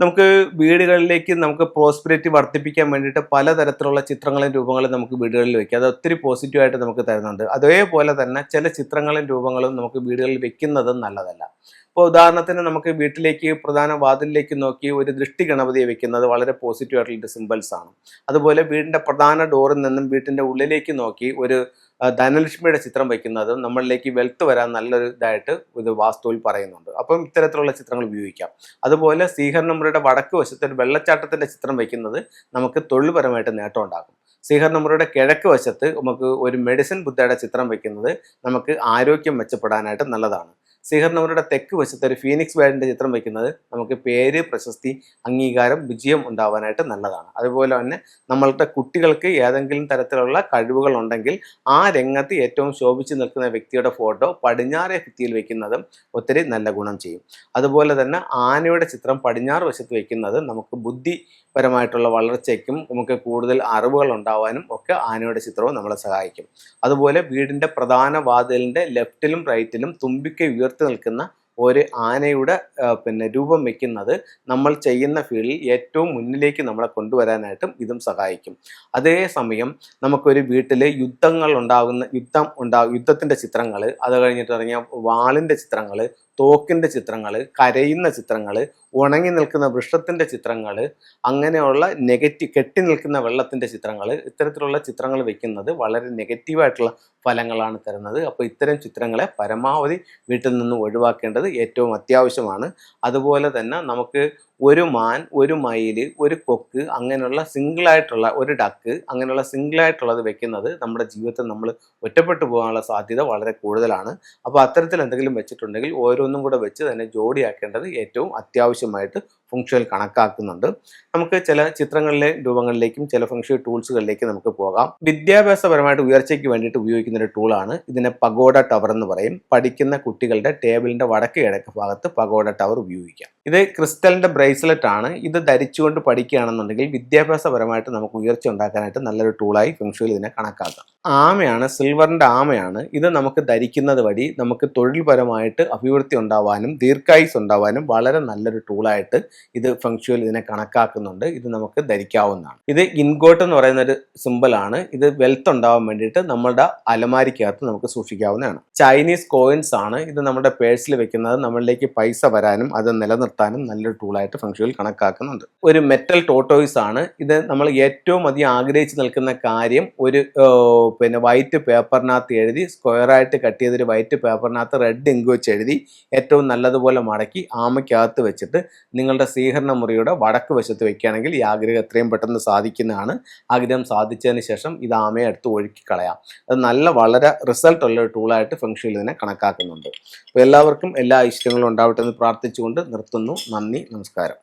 നമുക്ക് വീടുകളിലേക്ക് നമുക്ക് പ്രോസ്പിരിറ്റി വർദ്ധിപ്പിക്കാൻ വേണ്ടിയിട്ട് പലതരത്തിലുള്ള ചിത്രങ്ങളും രൂപങ്ങളും നമുക്ക് വീടുകളിൽ വെക്കാം. അത് ഒത്തിരി പോസിറ്റീവായിട്ട് നമുക്ക് തരുന്നുണ്ട്. അതേപോലെ തന്നെ ചില ചിത്രങ്ങളും രൂപങ്ങളും നമുക്ക് വീടുകളിൽ വെക്കുന്നതും നല്ലതല്ല. ഇപ്പോൾ ഉദാഹരണത്തിന് നമുക്ക് വീട്ടിലേക്ക് പ്രധാന വാതിലിലേക്ക് നോക്കി ഒരു ദൃഷ്ടി ഗണപതിയെ വെക്കുന്നത് വളരെ പോസിറ്റീവ് ആയിട്ടുള്ള സിമ്പിൾസ് ആണ്. അതുപോലെ വീടിന്റെ പ്രധാന ഡോറിൽ നിന്നും വീട്ടിന്റെ ഉള്ളിലേക്ക് നോക്കി ഒരു ധനലക്ഷ്മിയുടെ ചിത്രം വയ്ക്കുന്നതും നമ്മളിലേക്ക് വെൽത്ത് വരാൻ നല്ലൊരു ഇതായിട്ട് ഇത് വാസ്തുവിൽ പറയുന്നുണ്ട്. അപ്പം ഇത്തരത്തിലുള്ള ചിത്രങ്ങൾ ഉപയോഗിക്കാം. അതുപോലെ ശ്രീഹർണമുറിയുടെ വടക്ക് വശത്ത് ഒരു വെള്ളച്ചാട്ടത്തിന്റെ ചിത്രം വയ്ക്കുന്നത് നമുക്ക് തൊഴിൽപരമായിട്ട് നേട്ടം ഉണ്ടാക്കും. ശ്രീഹർണമുറിയുടെ കിഴക്ക് വശത്ത് നമുക്ക് ഒരു മെഡിസിൻ ബുദ്ധയുടെ ചിത്രം വയ്ക്കുന്നത് നമുക്ക് ആരോഗ്യം മെച്ചപ്പെടാനായിട്ട് നല്ലതാണ്. ശ്രീഹർണമുറിയുടെ തെക്ക് വശത്ത് ഒരു ഫീനിക്സ് ബാഡിന്റെ ചിത്രം വയ്ക്കുന്നത് നമുക്ക് പേര് പ്രശസ്തി അംഗീകാരം വിജയം ഉണ്ടാവാനായിട്ട് നല്ലതാണ്. അതുപോലെ തന്നെ നമ്മളുടെ കുട്ടികൾക്ക് ഏതെങ്കിലും തരത്തിലുള്ള കഴിവുകൾ ഉണ്ടെങ്കിൽ ആ രംഗത്ത് ഏറ്റവും ശോഭിച്ചു നിൽക്കുന്ന വ്യക്തിയുടെ ഫോട്ടോ പടിഞ്ഞാറേ ഭിത്തിയിൽ വയ്ക്കുന്നതും ഒത്തിരി നല്ല ഗുണം ചെയ്യും. അതുപോലെ തന്നെ ആനയുടെ ചിത്രം പടിഞ്ഞാറ് വശത്ത് വയ്ക്കുന്നത് നമുക്ക് ബുദ്ധിപരമായിട്ടുള്ള വളർച്ചയ്ക്കും നമുക്ക് കൂടുതൽ അറിവുകൾ ഉണ്ടാവാനും ഒക്കെ ആനയുടെ ചിത്രവും നമ്മളെ സഹായിക്കും. അതുപോലെ വീടിന്റെ പ്രധാന വാതിലിന്റെ ലെഫ്റ്റിലും റൈറ്റിലും തുമ്പിക്കൈ ഉയർത്തി നിൽക്കുന്ന ഒരു ആനയുടെ പിന്നെ രൂപം വയ്ക്കുന്നത് നമ്മൾ ചെയ്യുന്ന ഫീൽഡിൽ ഏറ്റവും മുന്നിലേക്ക് നമ്മളെ കൊണ്ടുവരാനായിട്ടും ഇതും സഹായിക്കും. അതേസമയം നമുക്കൊരു വീട്ടിൽ യുദ്ധങ്ങൾ ഉണ്ടാകുന്ന യുദ്ധം ഉണ്ടാ യുദ്ധത്തിന്റെ ചിത്രങ്ങൾ അത് കഴിഞ്ഞിട്ട് ഇറങ്ങിയ വാളിന്റെ ചിത്രങ്ങൾ തോക്കിന്റെ ചിത്രങ്ങൾ കരയുന്ന ചിത്രങ്ങൾ ഉണങ്ങി നിൽക്കുന്ന വൃക്ഷത്തിന്റെ ചിത്രങ്ങൾ അങ്ങനെയുള്ള നെഗറ്റീവ് കെട്ടി നിൽക്കുന്ന വെള്ളത്തിന്റെ ചിത്രങ്ങൾ ഇത്തരത്തിലുള്ള ചിത്രങ്ങൾ വെക്കുന്നത് വളരെ നെഗറ്റീവായിട്ടുള്ള ഫലങ്ങളാണ് തരുന്നത്. അപ്പോൾ ഇത്തരം ചിത്രങ്ങളെ പരമാവധി വീട്ടിൽ നിന്ന് ഒഴിവാക്കേണ്ടത് ഏറ്റവും അത്യാവശ്യമാണ്. അതുപോലെ തന്നെ നമുക്ക് ഒരു മാൻ ഒരു മയിൽ ഒരു കൊക്ക് അങ്ങനെയുള്ള സിംഗിളായിട്ടുള്ള ഒരു ഡക്ക് അങ്ങനെയുള്ള സിംഗിളായിട്ടുള്ളത് വെക്കുന്നത് നമ്മുടെ ജീവിതത്തിൽ നമ്മൾ ഒറ്റപ്പെട്ടു പോകാനുള്ള സാധ്യത വളരെ കൂടുതലാണ്. അപ്പോൾ അത്തരത്തിൽ എന്തെങ്കിലും വെച്ചിട്ടുണ്ടെങ്കിൽ ഓരോന്നും കൂടെ വെച്ച് തന്നെ ജോഡിയാക്കേണ്ടത് ഏറ്റവും അത്യാവശ്യമായിട്ട് ഫംഗ്ഷനിൽ കണക്കാക്കുന്നുണ്ട്. നമുക്ക് ചില ചിത്രങ്ങളിലെ രൂപങ്ങളിലേക്കും ചില ഫംഗ്ഷൻ ടൂൾസുകളിലേക്കും നമുക്ക് പോകാം. വിദ്യാഭ്യാസപരമായിട്ട് ഉയർച്ചയ്ക്ക് വേണ്ടിയിട്ട് ഉപയോഗിക്കുന്ന ഒരു ടൂളാണ്. ഇതിനെ പഗോഡ ടവർ എന്ന് പറയും. പഠിക്കുന്ന കുട്ടികളുടെ ടേബിളിന്റെ വടക്ക് കിഴക്ക് ഭാഗത്ത് പഗോഡ ടവർ ഉപയോഗിക്കാം. ഇത് ക്രിസ്റ്റലിന്റെ ബ്രേസ്ലെറ്റ് ആണ്. ഇത് ധരിച്ചുകൊണ്ട് പഠിക്കുകയാണെന്നുണ്ടെങ്കിൽ വിദ്യാഭ്യാസപരമായിട്ട് നമുക്ക് ഉയർച്ച ഉണ്ടാക്കാനായിട്ട് നല്ലൊരു ടൂളായി ഫെങ്ഷുവിൽ ഇതിനെ കണക്കാക്കാം. ആമയാണ് സിൽവറിന്റെ ആമയാണ്. ഇത് നമുക്ക് ധരിക്കുന്നത് വഴി നമുക്ക് തൊഴിൽപരമായിട്ട് അഭിവൃദ്ധി ഉണ്ടാവാനും ദീർഘായുസ് ഉണ്ടാവാനും വളരെ നല്ലൊരു ടൂളായിട്ട് ഇത് ഫെങ്ഷുവിൽ ഇതിനെ കണക്കാക്കുന്നുണ്ട്. ഇത് നമുക്ക് ധരിക്കാവുന്നതാണ്. ഇത് ഇൻഗോട്ട് എന്ന് പറയുന്ന ഒരു സിമ്പിളാണ് ഇത് വെൽത്ത് ഉണ്ടാവാൻ വേണ്ടിയിട്ട് നമ്മുടെ അലമാരിക്കകത്ത് നമുക്ക് സൂക്ഷിക്കാവുന്നതാണ്. ചൈനീസ് കോയിൻസ് ആണ്. ഇത് നമ്മുടെ പേഴ്സിൽ വെക്കുന്നത്. നമ്മളിലേക്ക് പൈസ വരാനും അത് നിലനിർത്താനും നല്ലൊരു ടൂളായിട്ട് ഫംഗ്ഷനിൽ കണക്കാക്കുന്നുണ്ട്. ഒരു മെറ്റൽ ടോട്ടോയിസ് ആണ്. ഇത് നമ്മൾ ഏറ്റവും അധികം ആഗ്രഹിച്ച് നിൽക്കുന്ന കാര്യം ഒരു പിന്നെ വൈറ്റ് പേപ്പറിനകത്ത് എഴുതി സ്ക്വയറായിട്ട് കട്ട് ചെയ്തൊരു വൈറ്റ് പേപ്പറിനകത്ത് റെഡ് ഇങ്ക് വെച്ച് എഴുതി ഏറ്റവും നല്ലതുപോലെ മടക്കി ആമയ്ക്കകത്ത് വെച്ചിട്ട് നിങ്ങളുടെ സ്വീകരണ മുറിയുടെ വടക്ക് വശത്ത് വെക്കുകയാണെങ്കിൽ ഈ ആഗ്രഹം എത്രയും പെട്ടെന്ന് സാധിക്കുന്നതാണ്. ആഗ്രഹം സാധിച്ചതിന് ശേഷം ഇത് ആമയെ എടുത്ത് ഒഴുക്കി കളയാം. അത് നല്ല വളരെ റിസൾട്ട് ഉള്ള ഒരു ടൂളായിട്ട് ഫംഗ്ഷനിൽ ഇതിനെ കണക്കാക്കുന്നുണ്ട്. അപ്പോൾ എല്ലാവർക്കും എല്ലാ ഇഷ്ടങ്ങളും ഉണ്ടാവട്ടെ എന്ന് പ്രാർത്ഥിച്ചുകൊണ്ട് നന്ദി. നമസ്കാരം.